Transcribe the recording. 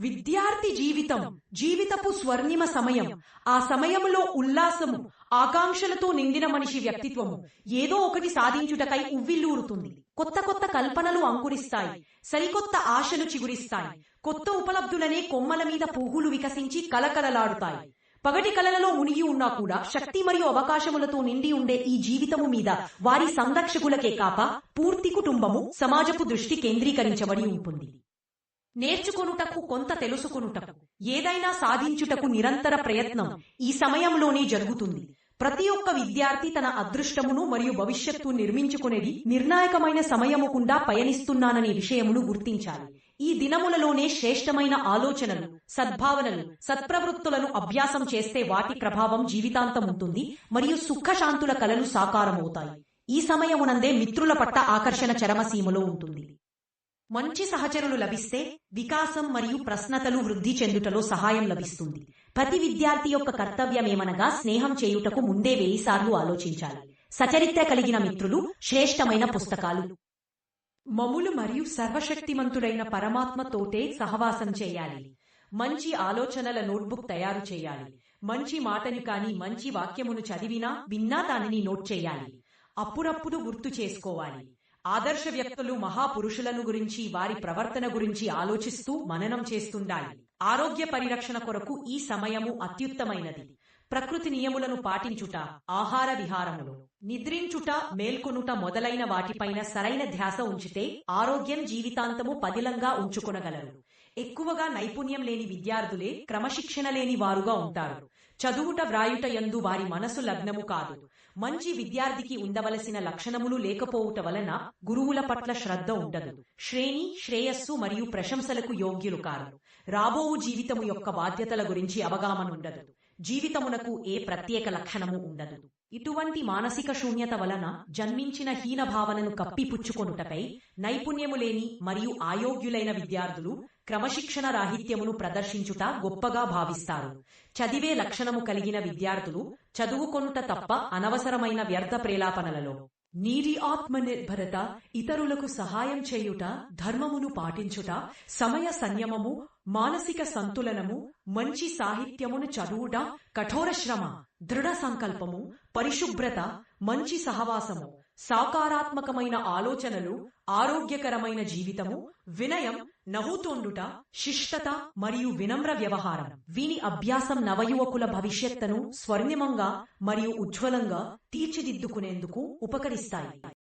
విద్యార్థి జీవితం జీవితపు స్వర్ణిమ సమయం. ఆ సమయములో ఉల్లాసము ఆకాంక్షలతో నిండిన మనిషి వ్యక్తిత్వము ఏదో ఒకటి సాధించుటకై ఉవ్విల్లూరుతుంది. కొత్త కొత్త కల్పనలు అంకురిస్తాయి సరికొత్త ఆశలు చిగురిస్తాయి. కొత్త ఉపలబ్ధులనే కొమ్మల మీద పువ్వులు వికసించి కలకలలాడుతాయి. పగటి కలలలో మునిగి ఉన్నా కూడా శక్తి మరియు అవకాశములతో నిండి ఉండే ఈ జీవితము మీద వారి సంరక్షకులకే కాక పూర్తి కుటుంబము సమాజపు దృష్టి కేంద్రీకరించబడి ఉంటుంది. నేర్చుకొనుటకు కొంత తెలుసుకొనుటకు ఏదైనా సాధించుటకు నిరంతర ప్రయత్నం ఈ సమయంలోనే జరుగుతుంది. ప్రతి ఒక్క విద్యార్థి తన అదృష్టమును మరియు భవిష్యత్తు నిర్మించుకునేది నిర్ణాయకమైన సమయముకుండా పయనిస్తున్నాననే విషయమును గుర్తించాలి. ఈ దినములలోనే శ్రేష్టమైన ఆలోచనలు సద్భావనలు సత్ప్రవృత్తులను అభ్యాసం చేస్తే వాటి ప్రభావం జీవితాంతం ఉంటుంది మరియు సుఖశాంతుల కలలు సాకారమవుతాయి. ఈ సమయమునందే మిత్రుల పట్ల ఆకర్షణ చరమసీమలో ఉంటుంది. మంచి సహచరులు లభిస్తే వికాసం మరియు ప్రశ్నతలు వృద్ధి చెందుటలో సహాయం లభిస్తుంది. ప్రతి విద్యార్థి యొక్క కర్తవ్యమేమనగా స్నేహం చేయుటకు ముందే వేయిసార్లు ఆలోచించాలి. సచరిత్ర కలిగిన మిత్రులు శ్రేష్టమైన పుస్తకాలు. మములు మరియు సర్వశక్తిమంతుడైన పరమాత్మతోటే సహవాసం చేయాలి. మంచి ఆలోచనల నోట్బుక్ తయారు చేయాలి. మంచి మాటను కాని మంచి వాక్యమును చదివినా విన్నా దానిని నోట్ చేయాలి. అప్పుడప్పుడు గుర్తు చేసుకోవాలి. ఆదర్శ వ్యక్తులు మహాపురుషులను గురించి వారి ప్రవర్తన గురించి ఆలోచిస్తూ మననం చేస్తుండాలి. ఆరోగ్య పరిరక్షణ కొరకు ఈ సమయము అత్యుత్తమైనది. ప్రకృతి నియములను పాటించుట ఆహార విహారములు. నిద్రించుట మేల్కొనుట మొదలైన వాటిపైన సరైన ధ్యాస ఉంచితే ఆరోగ్యం జీవితాంతము పదిలంగా ఉంచుకొనగలరు. ఎక్కువగా నైపుణ్యం లేని విద్యార్థులే క్రమశిక్షణ లేని వారుగా ఉంటారు. చదువుట వ్రాయుట యందు వారి మనసు లగ్నము కాదు. మంచి విద్యార్థికి ఉండవలసిన లక్షణములు లేకపోవుట వలన గురువుల పట్ల శ్రద్ధ ఉండదు. శ్రేణి శ్రేయస్సు మరియు ప్రశంసలకు యోగ్యులు కారు. రాబోవు జీవితము యొక్క బాధ్యతల గురించి అవగాహన ఉండదు జీవితమునకు ఏ ప్రత్యేక లక్షణము ఉండదు. ఇటువంటి మానసిక శూన్యత వలన జన్మించిన హీన భావనను కప్పిపుచ్చుకొనుటపై నైపుణ్యము లేని మరియు ఆయోగ్యులైన విద్యార్థులు క్రమశిక్షణ రాహిత్యమును ప్రదర్శించుట గొప్పగా భావిస్తారు. చదివే లక్షణము కలిగిన విద్యార్థులు చదువుకొనుట తప్ప అనవసరమైన వ్యర్థ ప్రేలాపనలలో నీటి ఆత్మనిర్భరత ఇతరులకు సహాయం చేయుట ధర్మమును పాటించుట సమయ సంయమము మానసిక సంతులనము మంచి సాహిత్యమును చదువుట కఠోర శ్రమ దృఢ సంకల్పము పరిశుభ్రత మంచి సహవాసము. సాకారాత్మకమైన ఆలోచనలు ఆరోగ్యకరమైన జీవితము వినయం నవ్వుతోండుట శిష్టత మరియు వినమ్ర వ్యవహారం. వీని అభ్యాసం నవయువకుల భవిష్యత్తును స్వర్ణిమంగా మరియు ఉజ్వలంగా తీర్చిదిద్దుకునేందుకు ఉపకరిస్తాయి.